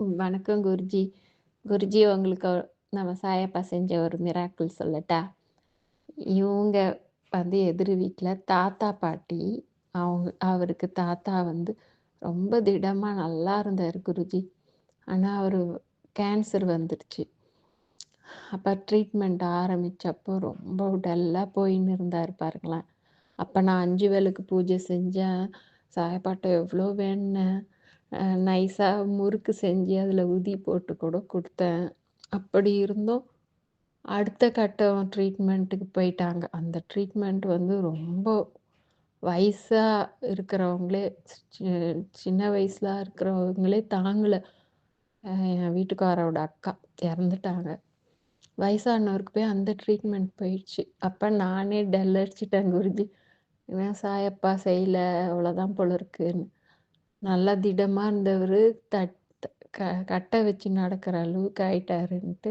வணக்கம் குருஜி. குருஜி உங்களுக்கு நம்ம சாயப்பா செஞ்ச ஒரு மிராக்கிள் சொல்லட்டா? இவங்க வந்து எதிர் வீட்டில் தாத்தா, பாட்டி. அவங்க அவருக்கு தாத்தா வந்து ரொம்ப திடமாக நல்லா இருந்தாரு குருஜி. ஆனால் அவர் கேன்சர் வந்துடுச்சு. அப்போ ட்ரீட்மெண்ட் ஆரம்பித்தப்போ ரொம்ப டல்லாக போயின்னு இருந்தாரு பாருங்களேன். அப்போ நான் அஞ்சு வேலுக்கு பூஜை செஞ்சேன். சாயப்பாட்டை எவ்வளோ வேண்டுனேன். நைஸாக முறுக்கு செஞ்சு அதில் உதி போட்டு கூட கொடுத்தேன் அப்படி இருந்தும் அடுத்த கட்டம் ட்ரீட்மெண்ட்டுக்கு போயிட்டாங்க. அந்த ட்ரீட்மெண்ட் வந்து ரொம்ப வயசாக இருக்கிறவங்களே சின்ன வயசில் இருக்கிறவங்களே தாங்கலை என் வீட்டுக்காரரோட அக்கா இறந்துட்டாங்க. வயசானவருக்கு போய் அந்த ட்ரீட்மெண்ட் போயிடுச்சு. அப்போ நானே டல் அடிச்சிட்டேன் குருஜி. ஏன்னா சாயப்பா செய்யலை அவ்வளோதான் போல இருக்குன்னு. நல்லா திடமா இருந்தவர் தட் க கட்டை வச்சு நடக்கிற அளவுக்கு ஆயிட்டாருன்ட்டு.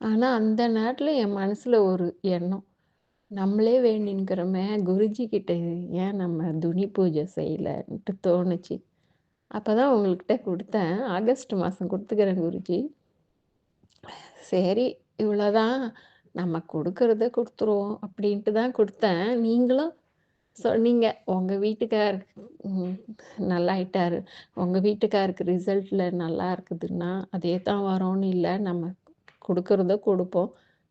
ஆனா அந்த நேரத்தில என் மனசுல ஒரு எண்ணம். நம்மளே வேண்டின்கிறோமே குருஜி கிட்ட ஏன் நம்ம துணி பூஜை செய்யலன்ட்டு தோணுச்சு. அப்பதான் உங்கள்கிட்ட கொடுத்தேன் ஆகஸ்ட் மாசம் கொடுத்துக்கிறேன் குருஜி. சரி இவ்வளோதான் நம்ம கொடுக்கறத கொடுத்துருவோம் அப்படின்ட்டு தான் கொடுத்தேன் நீங்களும் சொன்னீங்க. உங்க வீட்டுக்கார் ம் நல்லாயிட்டாரு. உங்க வீட்டுக்காருக்கு ரிசல்ட்ல நல்லா இருக்குதுன்னா, அதே தான் வரோன்னு இல்லை நம்ம குடுக்கறத கொடுப்போம்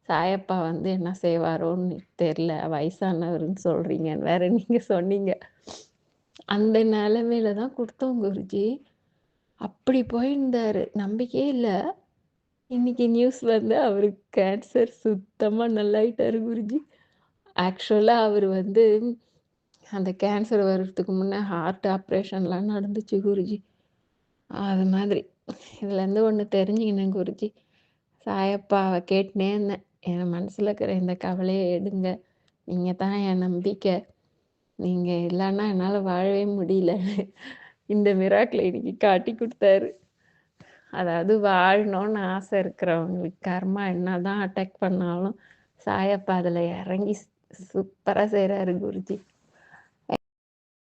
சாயப்பா வந்து என்ன செய்வாரோன்னு தெரில வயசானவருன்னு சொல்றீங்கன்னு வேற நீங்க சொன்னீங்க. அந்த நிலைமையில தான் கொடுத்தோம் குருஜி. அப்படி போயிருந்தாரு. நம்பிக்கையே இல்லை இன்னைக்கு நியூஸ் வந்து அவருக்கு கேன்சர் சுத்தமாக நல்லாயிட்டாரு குருஜி. ஆக்சுவலாக அவர் வந்து அந்த கேன்சர் வர்றதுக்கு முன்னே ஹார்ட் ஆப்ரேஷன்லாம் நடந்துச்சு குருஜி. அது மாதிரி. இதுலேருந்து ஒன்று தெரிஞ்சுக்கினேன் குருஜி. சாயப்பாவை கேட்டுனே இருந்தேன். என் மனசில் இருக்கிற இந்த கவலையை எடுங்க. நீங்கள் தான் என் நம்பிக்கை. நீங்கள் இல்லைன்னா என்னால் வாழவே முடியல. இந்த மிராக்கில் இன்னைக்கு காட்டி கொடுத்தாரு அதாவது வாழணும்னு ஆசை இருக்கிறவங்களுக்கு கர்மா என்னதான் அட்டாக் பண்ணாலும், சாயப்பா அதில் இறங்கி சூப்பராக செய்கிறாரு குருஜி.